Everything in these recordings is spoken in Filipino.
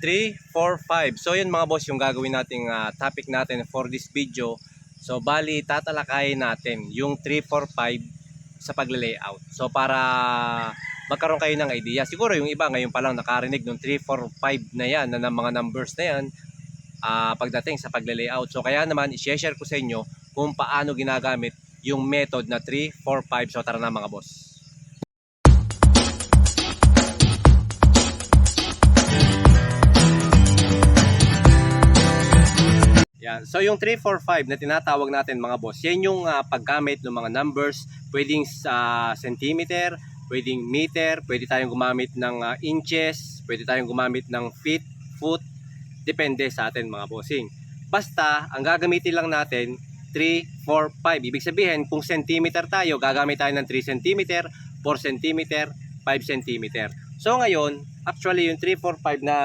3, 4, 5. So yun mga boss yung gagawin nating ah, topic natin for this video. So bali tatalakayin natin yung 3, 4, 5 sa pagle-layout. So para magkaroon kayo ng idea. Siguro yung iba ngayon pa lang nakarinig ng 3, 4, 5 na yan na ng mga numbers na yan ah, pagdating sa pagle-layout. So kaya naman i-share ko sa inyo kung paano ginagamit yung method na 3, 4, 5. So tara na mga boss. Yan. So yung 345 na tinatawag natin mga boss, yan yung ah, paggamit ng mga numbers, pwedeng sa centimeter, pwedeng meter, pwede tayong gumamit ng ah, inches, pwede tayong gumamit ng feet, foot, depende sa atin mga bossing. Basta, ang gagamitin lang natin 3, 4, 5. Ibig sabihin, kung centimeter tayo, gagamit tayo ng 3 centimeter, 4 centimeter, 5 centimeter. So ngayon, actually yung 3, 4, 5 na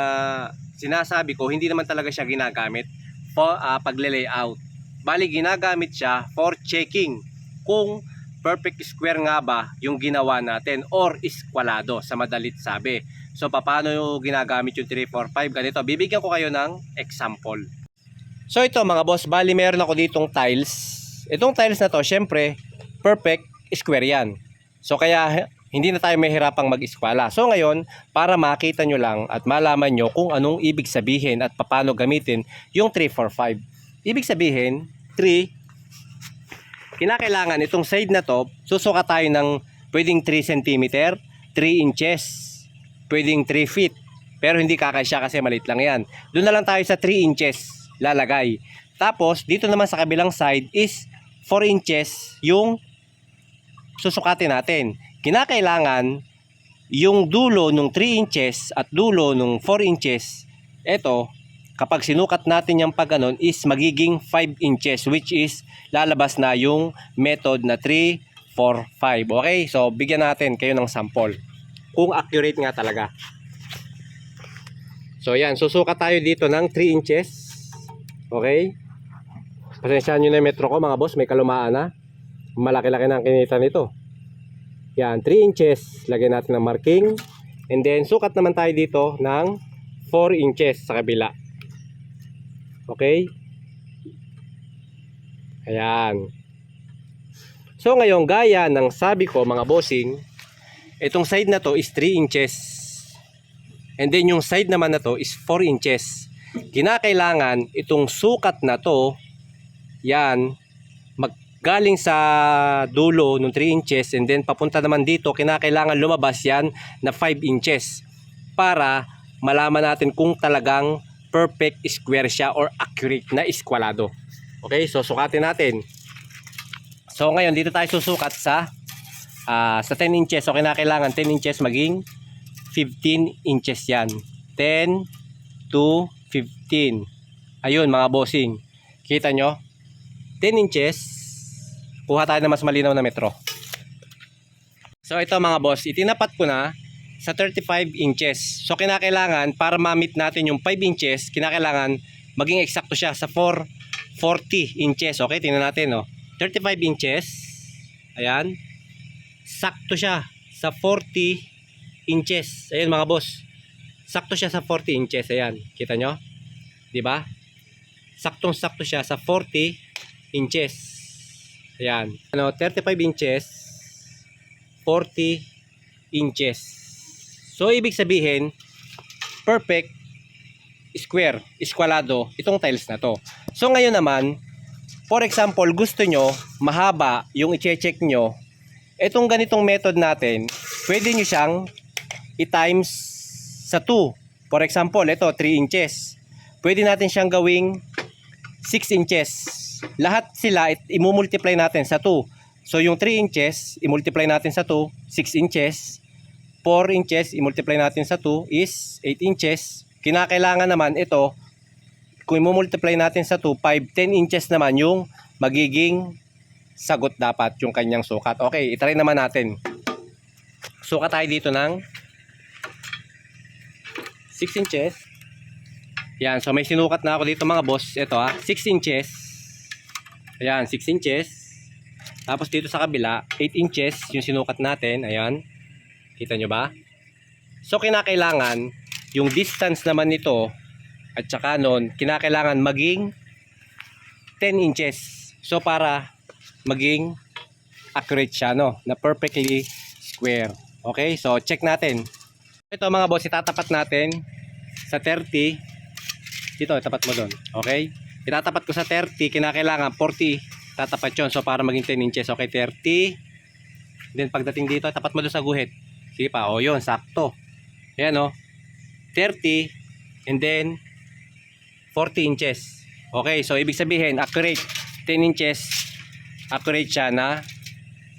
sinasabi ko, hindi naman talaga siya ginagamit for uh, pagle-layout. Bali ginagamit siya for checking kung perfect square nga ba yung ginawa natin or iskwalado sa madalit sabi. So paano yung ginagamit yung 3, 4, 5? Ganito, bibigyan ko kayo ng example. So ito mga boss, bali meron ako ditong tiles. Itong tiles na to, syempre, perfect square yan. So kaya hindi na tayo mahirapang mag-eskwala. So ngayon, para makita nyo lang at malaman nyo kung anong ibig sabihin at paano gamitin yung 3, 4, 5. Ibig sabihin, 3, kinakailangan itong side na to, susuka tayo ng pwedeng 3 cm, 3 inches, pwedeng 3 feet. Pero hindi kakasya kasi maliit lang yan. Doon na lang tayo sa 3 inches lalagay. Tapos, dito naman sa kabilang side is 4 inches yung susukatin natin. Kinakailangan yung dulo nung 3 inches at dulo nung 4 inches, eto, kapag sinukat natin yung pag ganon is magiging 5 inches which is lalabas na yung method na 3, 4, 5. Okay? So, bigyan natin kayo ng sample. Kung accurate nga talaga. So, yan. Susukat tayo dito ng 3 inches. Okay? Pasensyahan nyo na yung metro ko mga boss. May kalumaan na. Malaki-laki na ang kinita nito. Yan, 3 inches. Lagyan natin ng marking. And then, sukat naman tayo dito ng 4 inches sa kabila. Okay? Ayan. So, ngayon, gaya ng sabi ko, mga bossing, itong side na to is 3 inches. And then, yung side naman na to is 4 inches. Kinakailangan, itong sukat na to, yan, galing sa dulo ng 3 inches and then papunta naman dito, kinakailangan lumabas yan na 5 inches para malaman natin kung talagang perfect square siya or accurate na eskwalado. Okay, so sukatin natin. So ngayon dito tayo susukat sa ah, sa 10 inches. So kinakailangan 10 inches maging 15 inches yan. 10 to 15. Ayun mga bossing. Kita nyo? 10 inches kuha tayo ng mas malinaw na metro. So ito mga boss, itinapat ko na sa 35 inches. So kinakailangan para ma-meet natin yung 5 inches, kinakailangan maging eksakto siya sa 4 40 inches. Okay, tingnan natin no. 35 inches. Ayan. Sakto siya sa 40 inches. Ayan mga boss. Sakto siya sa 40 inches. Ayan, kita nyo? 'Di ba? Saktong-sakto siya sa 40 inches. Ayan. Ano, 35 inches, 40 inches. So, ibig sabihin, perfect square, eskwalado, itong tiles na to. So, ngayon naman, for example, gusto nyo, mahaba yung i-check nyo, itong ganitong method natin, pwede nyo siyang i-times sa 2. For example, ito, 3 inches. Pwede natin siyang gawing 6 inches lahat sila i-multiply natin sa 2. So yung 3 inches, i-multiply natin sa 2, 6 inches. 4 inches, i-multiply natin sa 2 is 8 inches. Kinakailangan naman ito, kung i-multiply natin sa 2, 5, 10 inches naman yung magiging sagot dapat yung kanyang sukat. Okay, itry naman natin. Sukat tayo dito ng 6 inches. Yan, so may sinukat na ako dito mga boss. Ito ha, 6 inches. Ayan, 6 inches. Tapos dito sa kabila, 8 inches yung sinukat natin. Ayan. Kita nyo ba? So, kinakailangan, yung distance naman nito at saka nun, kinakailangan maging 10 inches. So para maging accurate siya, no? Na perfectly square. Okay, so check natin. Ito mga boss, itatapat natin sa 30. Dito, tapat mo doon. Okay? Itatapat ko sa 30, kinakailangan 40. Tatapat yon So para maging 10 inches. Okay, 30. Then pagdating dito, tapat mo doon sa guhit. Sige pa, o yun, sakto. Ayan o. 30 and then 40 inches. Okay, so ibig sabihin, accurate 10 inches, accurate siya na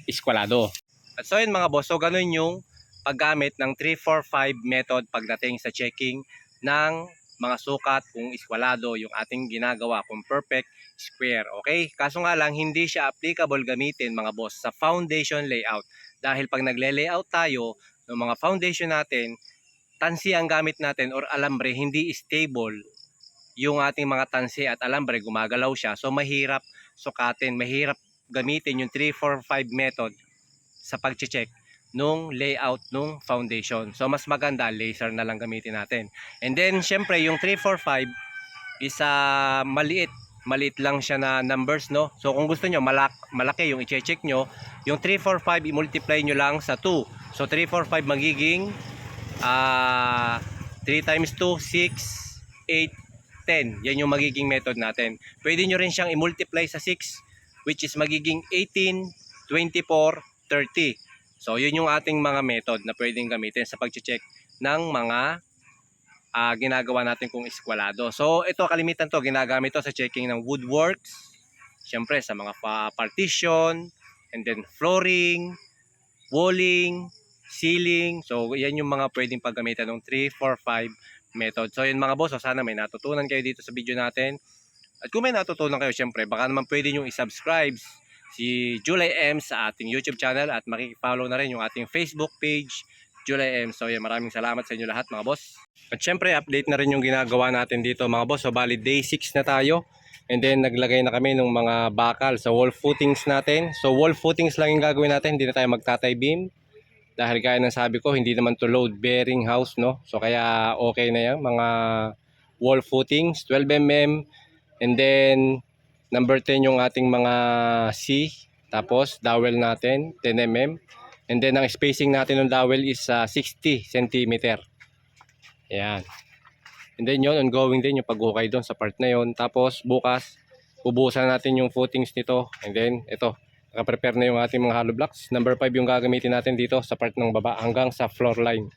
iskwalado. At so yun mga boss, so ganun yung paggamit ng 345 method pagdating sa checking ng mga sukat kung iskwalado yung ating ginagawa kung perfect square. Okay? Kaso nga lang, hindi siya applicable gamitin mga boss sa foundation layout. Dahil pag nagle-layout tayo ng mga foundation natin, tansi ang gamit natin or alambre, hindi stable yung ating mga tansi at alambre, gumagalaw siya. So mahirap sukatin, mahirap gamitin yung 345 method sa pag-check nung layout nung foundation. So mas maganda laser na lang gamitin natin. And then syempre yung 345 is ah, maliit. Maliit lang siya na numbers no. So kung gusto nyo malak malaki yung i-check nyo, yung 345 i-multiply nyo lang sa 2. So 345 magiging ah 3 times 2 6 8 10. Yan yung magiging method natin. Pwede nyo rin siyang i-multiply sa 6 which is magiging 18 24 30. So, yun yung ating mga method na pwedeng gamitin sa pag-check ng mga ah, ginagawa natin kung eskwalado. So, ito kalimitan to, ginagamit to sa checking ng woodworks, syempre sa mga pa partition, and then flooring, walling, ceiling. So, yan yung mga pwedeng paggamitan ng 3, 4, 5 method. So, yun mga boss, so sana may natutunan kayo dito sa video natin. At kung may natutunan kayo, syempre, baka naman pwede nyo i-subscribe si July M sa ating YouTube channel at makikipollow na rin yung ating Facebook page, July M. So yan, maraming salamat sa inyo lahat mga boss. At syempre, update na rin yung ginagawa natin dito mga boss. So bali, day 6 na tayo. And then naglagay na kami ng mga bakal sa wall footings natin. So wall footings lang yung gagawin natin, hindi na tayo magtatay beam. Dahil gaya ng sabi ko, hindi naman to load bearing house, no? So kaya okay na yan, mga wall footings, 12mm. And then Number 10 yung ating mga C. Tapos dowel natin 10mm. And then ang spacing natin ng dowel is ah, 60 cm. Ayan. And then yun, ongoing din yung paghukay doon sa part na yun. Tapos bukas, bubuhusan natin yung footings nito. And then ito, nakaprepare na yung ating mga hollow blocks. Number 5 yung gagamitin natin dito sa part ng baba hanggang sa floor line.